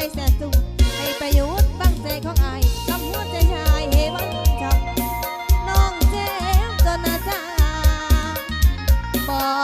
ไปแสนสุขในประโยชน์บ้างใจของไอ้กัำหัวใจชายเฮวังชับน้องเจมตัวน่าจ้าบอก